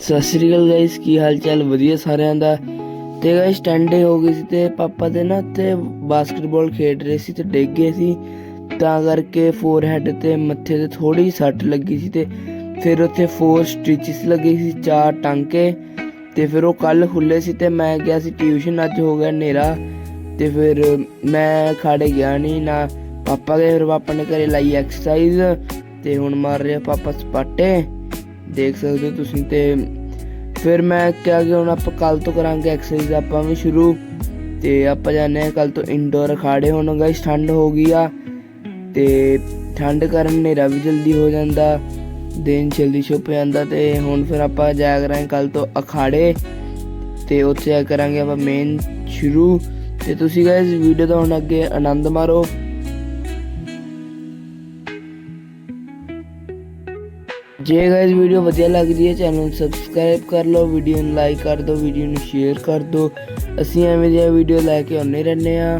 ਸਤਿ ਸ੍ਰੀ ਅਕਾਲ guys ਕੀ ਹਾਲ ਚਾਲ? ਵਧੀਆ ਸਾਰਿਆਂ ਦਾ। ਤੇ ਗਾਇਸ ਟੰਡੇ ਹੋ ਗਈ ਸੀ ਤੇ ਪਾਪਾ ਦੇ ਨਾ ਤੇ ਬਾਸਕਟਬਾਲ ਖੇਡ ਰਹੇ ਸੀ ਤੇ ਡਿੱਗ ਗਏ ਸੀ। ਤਾਂ ਕਰਕੇ ਫੋਰਹੈਡ ਤੇ ਮੱਥੇ ਤੇ ਥੋੜੀ ਸੱਟ ਲੱਗੀ ਸੀ ਤੇ ਫਿਰ ਉੱਥੇ ਫੋਰ ਸਟਿਚਸ ਲੱਗੇ ਸੀ, ਚਾਰ ਟਾਂਕੇ। ਤੇ ਫਿਰ ਉਹ ਕੱਲ ਖੁੱਲੇ ਸੀ ਤੇ ਮੈਂ ਗਿਆ ਸੀ ਟਿਊਸ਼ਨ ਅੱਜ ਹੋ ਗਿਆ ਹਨੇਰਾ। ਤੇ ਫਿਰ ਮੈਂ ਖਾੜੇ ਗਿਆ ਨਹੀਂ ਨਾ ਪਾਪਾ ਗਏ, ਫਿਰ ਪਾਪਾ ਨੇ ਘਰੇ ਲਾਈ ਐਕਸਰਸਾਈਜ਼ ਤੇ ਹੁਣ ਮਾਰ ਰਿਹਾ ਪਾਪਾ ਸਪਾਟੇ। ਦੇਖ ਸਕਦੇ ਹੋ ਤੁਸੀਂ ਤੇ ਫਿਰ ਮੈਂ ਕਿਹਾ ਕਿ ਹੁਣ ਆਪਾਂ ਕੱਲ ਤੋਂ ਕਰਾਂਗੇ ਐਕਸਰਸਾਈਜ਼ ਆਪਾਂ ਵੀ ਸ਼ੁਰੂ ਤੇ ਆਪਾਂ ਜਾਣੇ ਆ ਕੱਲ ਤੋਂ ਇਨਡੋਰ ਅਖਾੜੇ। ਹੁਣ ਗਾਇਸ ਠੰਡ ਹੋ ਗਈ ਆ ਤੇ ਠੰਡ ਕਾਰਨ ਹਨੇਰਾ ਵੀ ਜਲਦੀ ਹੋ ਜਾਂਦਾ, ਦਿਨ ਜਲਦੀ ਛੁਪ ਜਾਂਦਾ ਤੇ ਹੁਣ ਫਿਰ ਆਪਾਂ ਜਾਇਆ ਕਰਾਂਗੇ ਕੱਲ ਤੋਂ ਅਖਾੜੇ ਤੇ ਉੱਥੇ ਆ ਕਰਾਂਗੇ ਆਪਾਂ ਮੇਨ ਸ਼ੁਰੂ। ਤੇ ਤੁਸੀਂ ਗਾਇਸ ਵੀਡੀਓ ਦਾ ਹੁਣ ਅੱਗੇ ਆਨੰਦ ਮਾਰੋ। ਜੇ ਗਾਇਸ ਵੀਡੀਓ ਵਧੀਆ ਲੱਗਦੀ ਹੈ ਚੈਨਲ ਨੂੰ ਸਬਸਕ੍ਰਾਈਬ ਕਰ ਲਓ ਵੀਡੀਓ ਨੂੰ ਲਾਈਕ ਕਰ ਦਿਓ ਵੀਡੀਓ ਨੂੰ ਸ਼ੇਅਰ ਕਰ ਦਿਓ ਅਸੀਂ ਐਵੇਂ ਦੀਆਂ ਵੀਡੀਓ ਲੈ ਕੇ ਆਉਂਦੇ ਰਹਿੰਦੇ ਆ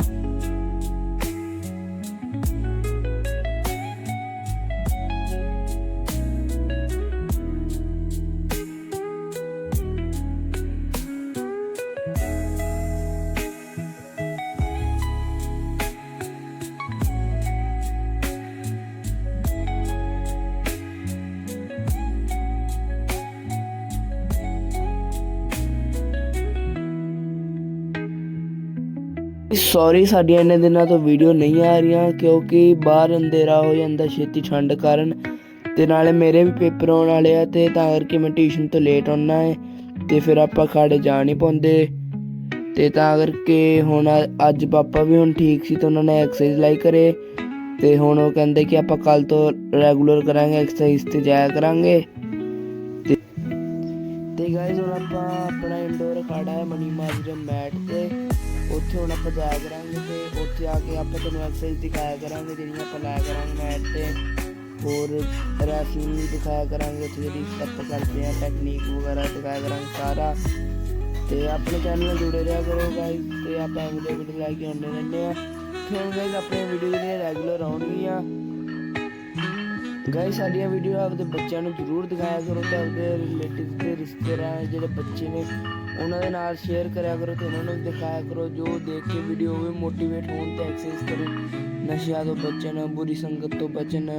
ਸੌਰੀ ਸਾਡੀਆਂ ਇੰਨੇ ਦਿਨਾਂ ਤੋਂ ਵੀਡੀਓ ਨਹੀਂ ਆ ਰਹੀਆਂ ਕਿਉਂਕਿ ਬਾਹਰ ਅੰਧੇਰਾ ਹੋ ਜਾਂਦਾ, ਛੇਤੀ ਠੰਡ ਕਾਰਨ। ਤੇ ਨਾਲੇ ਮੇਰੇ ਵੀ ਪੇਪਰ ਆਉਣ ਵਾਲੇ ਆ ਤੇ ਤਾਂ ਕਰਕੇ ਮੈਂ ਟਿਊਸ਼ਨ ਤੋਂ ਲੇਟ ਆਉਣਾ ਹੈ ਤੇ ਫਿਰ ਆਪਾਂ ਖਾੜੇ ਜਾ ਨਹੀਂ ਪਾਉਂਦੇ। ਤੇ ਤਾਂ ਕਰਕੇ ਹੁਣ ਅੱਜ ਪਾਪਾ ਵੀ ਹੁਣ ਠੀਕ ਸੀ ਤਾਂ ਉਹਨਾਂ ਨੇ ਐਕਸਰਸਾਈਜ਼ ਲਾਈ ਕਰੇ। ਤੇ ਹੁਣ ਉਹ ਕਹਿੰਦੇ ਕਿ ਆਪਾਂ ਕੱਲ ਤੋਂ ਰੈਗੂਲਰ ਕਰਾਂਗੇ ਐਕਸਰਸਾਈਜ਼ ਤੇ ਜਾਇਆ ਕਰਾਂਗੇ। ਤੇ ਗਾਇਜ਼ ਹੁਣ ਆਪਾਂ ਆਪਣਾ ਇੰਡੋਰ ਅਖਾੜਾ ਹੈ, ਮਨੀ ਮਾਜਰੇ ਮੈਟ ਤੇ। ਉੱਥੇ ਹੁਣ ਆਪਾਂ ਜਾਇਆ ਕਰਾਂਗੇ ਤੇ ਉੱਥੇ ਆ ਕੇ ਆਪਾਂ ਤੁਹਾਨੂੰ ਐਕਸਰਸਾਈਜ਼ ਦਿਖਾਇਆ ਕਰਾਂਗੇ, ਜਿਹੜੀਆਂ ਆਪਾਂ ਲਾਇਆ ਕਰਾਂਗੇ ਮੈਟ ਤੇ। ਹੋਰ ਰੈਸਲਿੰਗ ਵੀ ਦਿਖਾਇਆ ਕਰਾਂਗੇ, ਉੱਥੇ ਜਿਹੜੀ ਸਟੈਪ ਕਰਦੇ ਆ ਟੈਕਨੀਕ ਵਗੈਰਾ ਦਿਖਾਇਆ ਕਰਾਂਗੇ ਸਾਰਾ। ਤੇ ਆਪਣੇ ਚੈਨਲ ਨਾਲ ਜੁੜੇ ਰਿਹਾ ਕਰੋ ਗਾਇਜ਼ ਤੇ ਆਪਾਂ ਐਵੇਂ ਦੇ ਵੀਡੀਓ ਲੈ ਕੇ ਆਉਂਦੇ ਰਹਿੰਦੇ ਆ। ਤੇ ਹੁਣ ਗਾਇਜ਼ ਆਪਣੇ ਵੀਡੀਓ ਜਿਹੜੀਆਂ ਰੈਗੂਲਰ ਆਉਣਗੀਆਂ ਗਾਇਸ ਸਾਡੀਆਂ ਵੀਡੀਓ ਆਪਦੇ ਬੱਚਿਆਂ ਨੂੰ ਜ਼ਰੂਰ ਦਿਖਾਇਆ ਕਰੋ ਤੇ ਆਪਦੇ ਰਿਲੇਟਿਵ ਤੇ ਰਿਸ਼ਤੇਦਾਰਾਂ ਜਿਹੜੇ ਬੱਚੇ ਨੇ, ਉਹਨਾਂ ਦੇ ਨਾਲ ਸ਼ੇਅਰ ਕਰਿਆ ਕਰੋ ਤੇ ਉਹਨਾਂ ਨੂੰ ਦਿਖਾਇਆ ਕਰੋ। ਜੋ ਦੇਖ ਕੇ ਵੀਡੀਓ ਹੋਵੇ ਮੋਟੀਵੇਟ ਹੋਣ ਤੇ ਐਕਸਰਸਾਈਜ਼ ਕਰਨ ਨਸ਼ਿਆਂ ਤੋਂ ਬਚਣ, ਬੁਰੀ ਸੰਗਤ ਤੋਂ ਬਚਣ,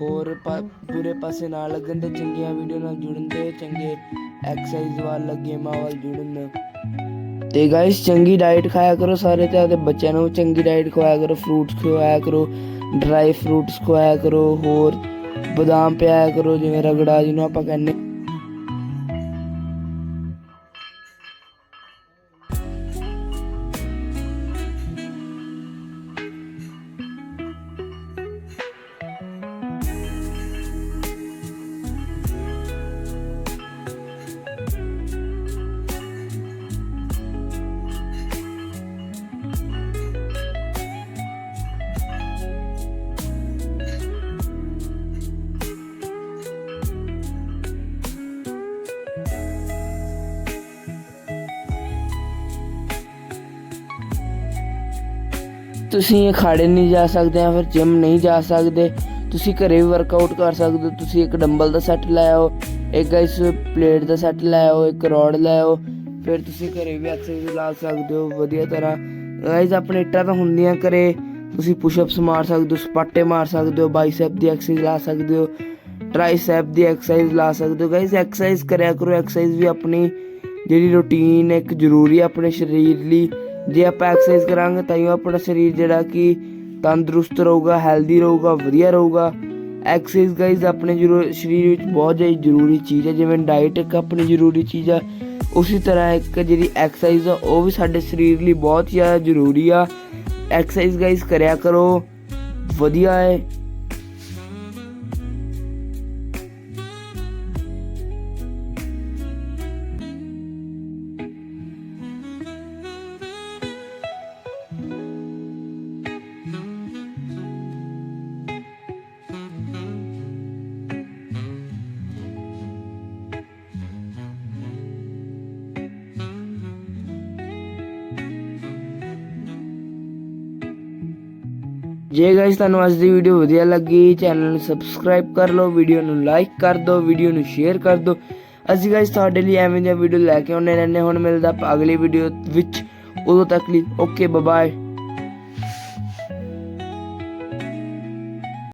ਹੋਰ ਪਾ- ਬੁਰੇ ਪਾਸੇ ਨਾਲ ਲੱਗਣ ਤੇ ਚੰਗੀਆਂ ਵੀਡੀਓ ਨਾਲ ਜੁੜਨ ਤੇ ਚੰਗੇ ਐਕਸਰਸਾਈਜ਼ ਵੱਲ, ਗੇਮਾਂ ਵੱਲ ਜੁੜਨ। ਤੇ ਗਾਇਸ ਚੰਗੀ ਡਾਈਟ ਖਾਇਆ ਕਰੋ ਸਾਰੇ ਤੇ, ਆਪਦੇ ਬੱਚਿਆਂ ਨੂੰ ਚੰਗੀ ਡਾਈਟ ਖਵਾਇਆ ਕਰੋ ਫਰੂਟਸ ਖਵਾਇਆ ਕਰੋ ਡਰਾਈ ਫਰੂਟਸ ਖਵਾਇਆ ਕਰੋ, ਹੋਰ ਬਦਾਮ ਪਿਆਇਆ ਕਰੋ, ਜਿਵੇਂ ਰਗੜਾ ਜਿਹਨੂੰ ਆਪਾਂ ਕਹਿੰਦੇ ਤੁਸੀਂ ਅਖਾੜੇ ਨਹੀਂ ਜਾ ਸਕਦੇ ਜਾਂ ਫਿਰ ਜਿਮ ਨਹੀਂ ਜਾ ਸਕਦੇ, ਤੁਸੀਂ ਘਰੇ ਵੀ ਵਰਕਆਊਟ ਕਰ ਸਕਦੇ ਹੋ, ਤੁਸੀਂ ਇੱਕ ਡੰਬਲ ਦਾ ਸੈੱਟ ਲੈ ਆਓ, ਇੱਕ ਗਾਇਸ ਪਲੇਟ ਦਾ ਸੈੱਟ ਲੈ ਆਓ, ਇੱਕ ਰੋਡ ਲੈ ਆਓ, ਫਿਰ ਤੁਸੀਂ ਘਰੇ ਵੀ ਐਕਸਰਸਾਈਜ਼ ਲਾ ਸਕਦੇ ਹੋ, ਵਧੀਆ ਤਰ੍ਹਾਂ। ਗਾਇਸ ਆਪਣੇ ਇੱਟਾਂ ਤਾਂ ਹੁੰਦੀਆਂ ਘਰੇ, ਤੁਸੀਂ ਪੁਸ਼ਅਪਸ ਮਾਰ ਸਕਦੇ ਹੋ, ਸਪਾਟੇ ਮਾਰ ਸਕਦੇ ਹੋ ਬਾਈਸੈਪ ਦੀ ਐਕਸਰਸਾਈਜ਼ ਲਾ ਸਕਦੇ ਹੋ ਟ੍ਰਾਈਸੈਪ ਦੀ ਐਕਸਰਸਾਈਜ਼ ਲਾ ਸਕਦੇ ਹੋ। ਗਾਇਸ ਐਕਸਰਸਾਈਜ਼ ਕਰਿਆ ਕਰੋ ਐਕਸਰਸਾਈਜ਼ ਵੀ ਆਪਣੀ ਜਿਹੜੀ ਰੁਟੀਨ ਇੱਕ ਜ਼ਰੂਰੀ ਹੈ ਆਪਣੇ ਸਰੀਰ ਲਈ। ਜੇ ਆਪਾਂ ਐਕਸਰਸਾਈਜ਼ ਕਰਾਂਗੇ ਤਾਂ ਹੀ ਆਪਣਾ ਸਰੀਰ ਜਿਹੜਾ ਕਿ ਤੰਦਰੁਸਤ ਰਹੂਗਾ ਹੈਲਦੀ ਰਹੂਗਾ, ਵਧੀਆ ਰਹੂਗਾ। ਐਕਸਰਸਾਈਜ਼ ਗਾਈਜ਼ ਆਪਣੇ ਜ਼ਰੂਰ ਸਰੀਰ ਵਿੱਚ ਬਹੁਤ ਜ਼ਿਆਦਾ ਜ਼ਰੂਰੀ ਚੀਜ਼ ਹੈ, ਜਿਵੇਂ ਡਾਈਟ ਇੱਕ ਆਪਣੀ ਜ਼ਰੂਰੀ ਚੀਜ਼ ਆ। ਉਸੇ ਤਰ੍ਹਾਂ ਇੱਕ ਜਿਹੜੀ ਐਕਸਰਸਾਈਜ਼ ਆ, ਉਹ ਵੀ ਸਾਡੇ ਸਰੀਰ ਲਈ ਬਹੁਤ ਜ਼ਿਆਦਾ ਜ਼ਰੂਰੀ ਆ। ਐਕਸਰਸਾਈਜ਼ ਗਾਈਜ਼ ਕਰਿਆ ਕਰੋ, ਵਧੀਆ ਹੈ। ਜੇ ਗਾਇਸ ਤੁਹਾਨੂੰ ਅੱਜ ਦੀ ਵੀਡੀਓ ਵਧੀਆ ਲੱਗੀ ਚੈਨਲ ਨੂੰ ਸਬਸਕ੍ਰਾਈਬ ਕਰ ਲਓ ਵੀਡੀਓ ਨੂੰ ਲਾਈਕ ਕਰ ਦਿਓ ਵੀਡੀਓ ਨੂੰ ਸ਼ੇਅਰ ਕਰ ਦਿਓ ਅਸੀਂ ਗਾਇਸ ਤੁਹਾਡੇ ਲਈ ਐਵੇਂ ਦੀਆਂ ਵੀਡੀਓ ਲੈ ਕੇ ਆਉਂਦੇ ਰਹਿੰਦੇ ਹੁਣ ਮਿਲਦਾ ਅਗਲੀ ਵੀਡੀਓ ਵਿੱਚ। ਉਦੋਂ ਤੱਕ ਲਈ ਓਕੇ ਬਾਏ